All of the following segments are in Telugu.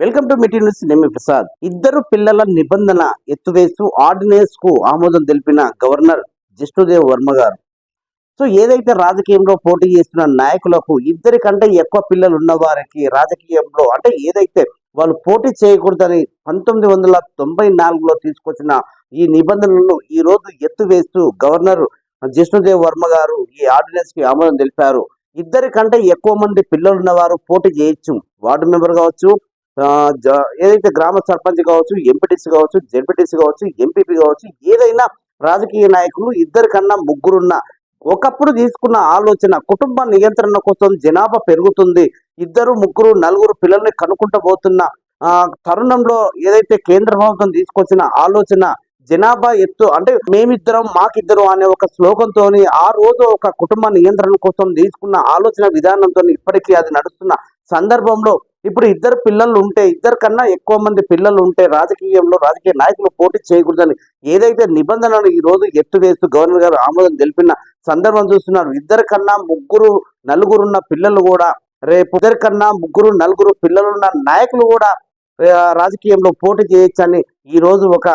వెల్కమ్ టు మిటీ న్యూస్ నేమి ప్రసాద్. ఇద్దరు పిల్లల నిబంధన ఎత్తువేస్తూ ఆర్డినెన్స్కు ఆమోదం తెలిపిన గవర్నర్ జిష్ణుదేవ్ వర్మ గారు. సో ఏదైతే రాజకీయంలో పోటీ చేస్తున్న నాయకులకు ఇద్దరి కంటే ఎక్కువ పిల్లలు ఉన్న వారికి రాజకీయంలో అంటే ఏదైతే వాళ్ళు పోటీ చేయకూడదని పంతొమ్మిది వందల తొంభై నాలుగులో తీసుకొచ్చిన ఈ నిబంధనలను ఈ రోజు ఎత్తువేస్తూ గవర్నర్ జిష్ణుదేవ్ వర్మ గారు ఈ ఆర్డినెన్స్కి ఆమోదం తెలిపారు. ఇద్దరి కంటే ఎక్కువ మంది పిల్లలున్నవారు పోటీ చేయొచ్చు. వార్డు మెంబర్ కావచ్చు ఏదైతే గ్రామ సర్పంచ్ కావచ్చు ఎంపీటీసీ కావచ్చు జెడ్పీటీసీ కావచ్చు ఎంపీపీ కావచ్చు ఏదైనా రాజకీయ నాయకులు ఇద్దరికన్నా ముగ్గురున్న ఒకప్పుడు తీసుకున్న ఆలోచన కుటుంబ నియంత్రణ కోసం జనాభా పెరుగుతుంది. ఇద్దరు ముగ్గురు నలుగురు పిల్లల్ని కనుక్కుంటూ పోతున్న తరుణంలో ఏదైతే కేంద్ర ప్రభుత్వం తీసుకొచ్చిన ఆలోచన జనాభా ఎత్తు అంటే మేమిద్దరం మాకిద్దరం అనే ఒక శ్లోకంతో ఆ రోజు ఒక కుటుంబ నియంత్రణ కోసం తీసుకున్న ఆలోచన విధానంతో ఇప్పటికీ అది నడుస్తున్న సందర్భంలో ఇప్పుడు ఇద్దరు పిల్లలు ఉంటే ఇద్దరు కన్నా ఎక్కువ మంది పిల్లలు ఉంటే రాజకీయంలో రాజకీయ నాయకులు పోటీ చేయకూడదని ఏదైతే నిబంధనలు ఈ రోజు ఎత్తువేస్తూ గవర్నర్ గారు ఆమోదం తెలిపిన సందర్భం చూస్తున్నారు. ఇద్దరు కన్నా ముగ్గురు నలుగురున్న పిల్లలు కూడా రేపు ఇద్దరు కన్నా ముగ్గురు నలుగురు పిల్లలున్న నాయకులు కూడా రాజకీయంలో పోటీ చేయొచ్చని ఈ రోజు ఒక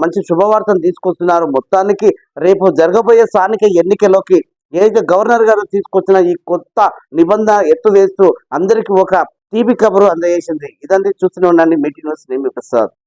మంచి శుభవార్తను తీసుకొస్తున్నారు. మొత్తానికి రేపు జరగబోయే స్థానిక ఎన్నికలోకి ఏదైతే గవర్నర్ గారు తీసుకొచ్చిన ఈ కొత్త నిబంధన ఎత్తు వేస్తూ అందరికీ ఒక తీపి కబురు అందజేసింది. ఇదంతా చూస్తూనే ఉండండి. మీటింగ్ న్యూస్ నేమి ప్రసాద్.